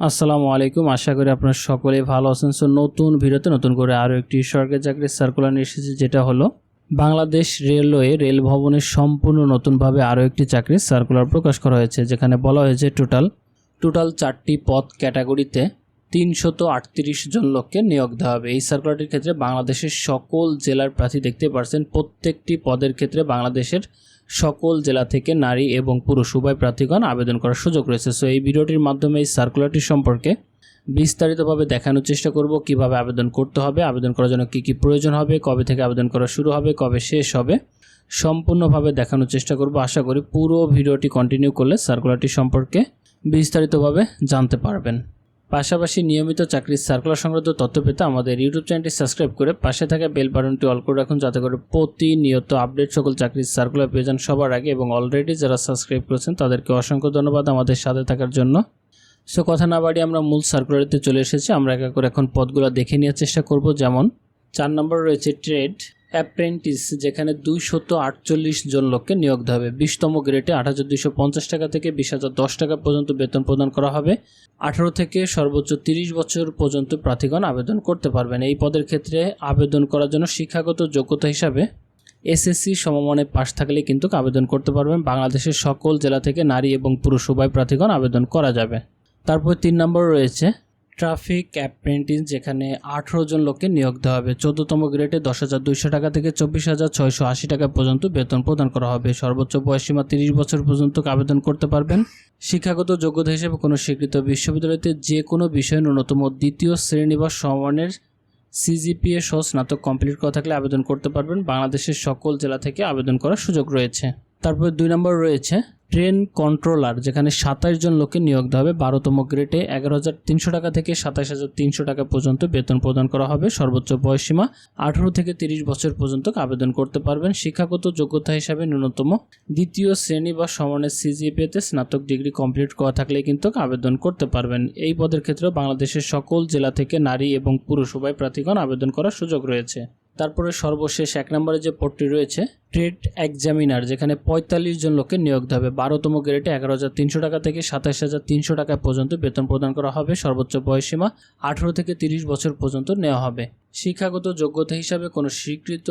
আসসালামু আলাইকুম। আশা করি আপনারা সকলেই ভালো আছেন। সো নতুন ভিডিওতে নতুন করে আরও একটি সরকারি চাকরির সার্কুলার এসেছে, যেটা হলো বাংলাদেশ রেলওয়ে রেল ভবনের সম্পূর্ণ নতুনভাবে আরও একটি চাকরির সার্কুলার প্রকাশ করা হয়েছে, যেখানে বলা হয়েছে টোটাল টোটাল চারটি পদ ক্যাটাগরিতে তিনশত আটত্রিশ জন লোককে নিয়োগ দেওয়া হবে। এই সার্কুলারটির ক্ষেত্রে বাংলাদেশের সকল জেলার প্রার্থী দেখতে পারছেন। প্রত্যেকটি পদের ক্ষেত্রে বাংলাদেশের সকল জেলা থেকে নারী এবং পুরুষ, উভয় প্রার্থীগণ আবেদন করার সুযোগ রয়েছে। সো এই ভিডিওটির মাধ্যমে এই সার্কুলারটি সম্পর্কে বিস্তারিতভাবে দেখানোর চেষ্টা করব, কীভাবে আবেদন করতে হবে, আবেদন করার জন্য কী কী প্রয়োজন হবে, কবে থেকে আবেদন করা শুরু হবে, কবে শেষ হবে, সম্পূর্ণভাবে দেখানোর চেষ্টা করব। আশা করি পুরো ভিডিওটি কন্টিনিউ করলে সার্কুলারটি সম্পর্কে বিস্তারিতভাবে জানতে পারবেন। পাশাপাশি নিয়মিত চাকরির সার্কুলার সংক্রান্ত তথ্য পেতে আমাদের ইউটিউব চ্যানেলটি সাবস্ক্রাইব করে পাশে থাকা বেল বাটনটি অল করে রাখুন যাতে করে প্রতিনিয়ত আপডেট সকল চাকরির সার্কুলার পেয়ে যান সবার আগে এবং অলরেডি যারা সাবস্ক্রাইব করেছেন তাদেরকে অসংখ্য ধন্যবাদ আমাদের সাথে থাকার জন্য। সো কথা না বাড়িয়ে আমরা মূল সার্কুলারিতে চলে এসেছি। আমরা এক করে এখন পদগুলো দেখে নেওয়ার চেষ্টা করব। যেমন, চার নম্বর রয়েছে ট্রেড অ্যাপ্রেন্টিস, যেখানে দুইশত আটচল্লিশ জন লোককে নিয়োগ দেওয়া হবে। বিশতম গ্রেডে আট হাজার দুইশো পঞ্চাশ টাকা থেকে বিশ হাজার দশ টাকা পর্যন্ত বেতন প্রদান করা হবে। আঠারো থেকে সর্বোচ্চ তিরিশ বছর পর্যন্ত প্রার্থীগণ আবেদন করতে পারবেন। এই পদের ক্ষেত্রে আবেদন করার জন্য শিক্ষাগত যোগ্যতা হিসাবে এসএসসি সমমানে পাশ থাকলে কিন্তু আবেদন করতে পারবেন। বাংলাদেশের সকল জেলা থেকে নারী এবং পুরুষ উভয় প্রার্থীগণ আবেদন করা যাবে। তারপর তিন নম্বর রয়েছে ট্রাফিক অ্যাপ্রেন্টিস যেখানে আঠেরো জন লোককে নিয়োগ দেওয়া হবে। চোদ্দতম গ্রেডে দশ হাজার দুইশো টাকা থেকে চব্বিশ হাজার ছয়শো আশি টাকা পর্যন্ত বেতন প্রদান করা হবে। সর্বোচ্চ বয়সীমা তিরিশ বছর পর্যন্ত আবেদন করতে পারবেন। শিক্ষাগত যোগ্যতা হিসেবে কোনো স্বীকৃত বিশ্ববিদ্যালয়তে যে কোনো বিষয়ে ন্যূনতম দ্বিতীয় শ্রেণি বা সমানের সিজিপিএ সহ স্নাতক কমপ্লিট করা থাকলে আবেদন করতে পারবেন। বাংলাদেশের সকল জেলা থেকে আবেদন করার সুযোগ রয়েছে। তারপর দুই নম্বর রয়েছে ট্রেন কন্ট্রোলার, যেখানে সাতাশ জন লোককে নিয়োগ দেওয়া হবে, বারোতম গ্রেডে এগারো হাজার তিনশো টাকা থেকে সাতাশ হাজার তিনশো টাকা পর্যন্ত বেতন প্রদান করা হবে। সর্বোচ্চ বয়সীমা আঠারো থেকে তিরিশ বছর পর্যন্ত আবেদন করতে পারবেন। শিক্ষাগত যোগ্যতা হিসাবে ন্যূনতম দ্বিতীয় শ্রেণি বা সমানের সিজিপিএতে স্নাতক ডিগ্রি কমপ্লিট করা থাকলে কিন্তু আবেদন করতে পারবেন। এই পদের ক্ষেত্রেও বাংলাদেশের সকল জেলা থেকে নারী এবং পুরুষ উভয় প্রার্থীগণ আবেদন করার সুযোগ রয়েছে। তারপরে সর্বশেষ এক নম্বরে যে পদটি রয়েছে ট্রেড এক্সামিনার যেখানে পঁয়তাল্লিশ জন লোককে নিয়োগ হবে। বারোতম গ্রেডে এগারো হাজার তিনশো টাকা থেকে সাতাশ হাজার তিনশো টাকা পর্যন্ত বেতন প্রদান করা হবে। সর্বোচ্চ বয়সীমা আঠারো থেকে তিরিশ বছর পর্যন্ত নেওয়া হবে। শিক্ষাগত যোগ্যতা হিসাবে কোনো স্বীকৃত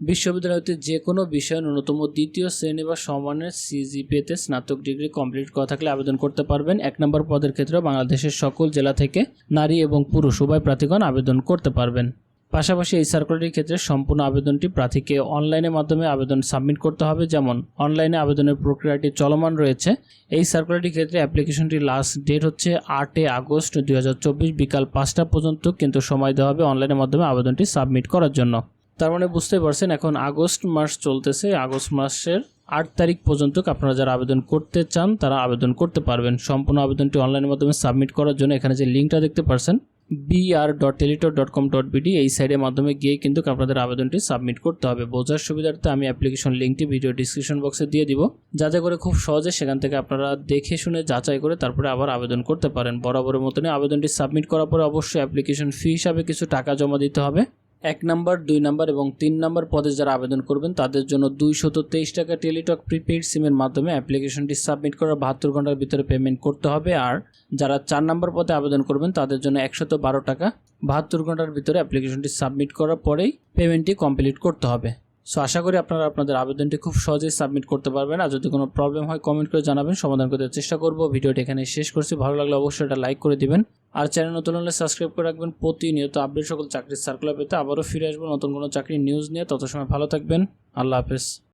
বিশ্ববিদ্যালয়তে যে কোনো বিষয়ে ন্যূনতম দ্বিতীয় শ্রেণি বা সমানের সিজিপিএতে স্নাতক ডিগ্রি কমপ্লিট করা থাকলে আবেদন করতে পারবেন। এক নম্বর পদের ক্ষেত্রে বাংলাদেশের সকল জেলা থেকে নারী এবং পুরুষ উভয় প্রার্থীগণ আবেদন করতে পারবেন। পাশাপাশি এই সার্কুলারের ক্ষেত্রে সম্পূর্ণ আবেদনটি প্রার্থীকে অনলাইনের মাধ্যমে আবেদন সাবমিট করতে হবে। যেমন অনলাইনে আবেদনের প্রক্রিয়াটি চলমান রয়েছে। এই সার্কুলারটির ক্ষেত্রে অ্যাপ্লিকেশনটির লাস্ট ডেট হচ্ছে আটই আগস্ট দুই হাজার চব্বিশ বিকাল পাঁচটা পর্যন্ত, কিন্তু সময় দেওয়া হবে অনলাইনের মাধ্যমে আবেদনটি সাবমিট করার জন্য। তার মানে বুঝতেই পারছেন, এখন আগস্ট মাস চলতেছে। আগস্ট মাসের আট তারিখ পর্যন্ত আপনারা যারা আবেদন করতে চান, তারা আবেদন করতে পারবেন। সম্পূর্ণ আবেদনটি অনলাইনের মাধ্যমে সাবমিট করার জন্য এখানে যে লিঙ্কটা দেখতে পারছেন BR dot Teletalk dot com dot BD এই সাইডের মাধ্যমে গিয়ে কিন্তু আপনাদের আবেদনটি সাবমিট করতে হবে। বোঝার সুবিধার্থে আমি অ্যাপ্লিকেশন লিঙ্কটি ভিডিও ডিসক্রিপশন বক্সে দিয়ে দিব। যাতে করে খুব সহজে সেখান থেকে আপনারা দেখে শুনে যাচাই করে তারপরে আবার আবেদন করতে পারেন। বরাবরের মতনই আবেদনটি সাবমিট করার পরে অবশ্যই অ্যাপ্লিকেশন ফি হিসাবে কিছু টাকা জমা দিতে হবে। এক নম্বর, দুই নাম্বার এবং তিন নম্বর পদে যারা আবেদন করবেন, তাদের জন্য দুইশত তেইশ টাকা টেলিটক প্রিপেইড সিমের মাধ্যমে অ্যাপ্লিকেশনটি সাবমিট করার বাহাত্তর ঘণ্টার ভিতরে পেমেন্ট করতে হবে। আর যারা চার নম্বর পদে আবেদন করবেন, তাদের জন্য একশত বারো টাকা বাহাত্তর ঘণ্টার ভিতরে অ্যাপ্লিকেশনটি সাবমিট করার পরেই পেমেন্টটি কমপ্লিট করতে হবে। সো আশা করি আপনারা আপনাদের আবেদনটি খুব সহজেই সাবমিট করতে পারবেন। আর যদি কোনো প্রবলেম হয় কমেন্ট করে জানাবেন। সমাধান করতে চেষ্টা করব। ভিডিওটি এখানে শেষ করছি। ভালো লাগলে অবশ্যই এটা লাইক করে দিবেন। আর চ্যানেল নতুন হলে সাবস্ক্রাইব করে রাখবেন। প্রতিনিয়ত আপডেট সকল চাকরির সার্কুলার পেতে আবারও ফিরে আসব নতুন কোনো চাকরির নিউজ নিয়ে। তত সময় ভালো থাকবেন। আল্লাহ হাফেজ।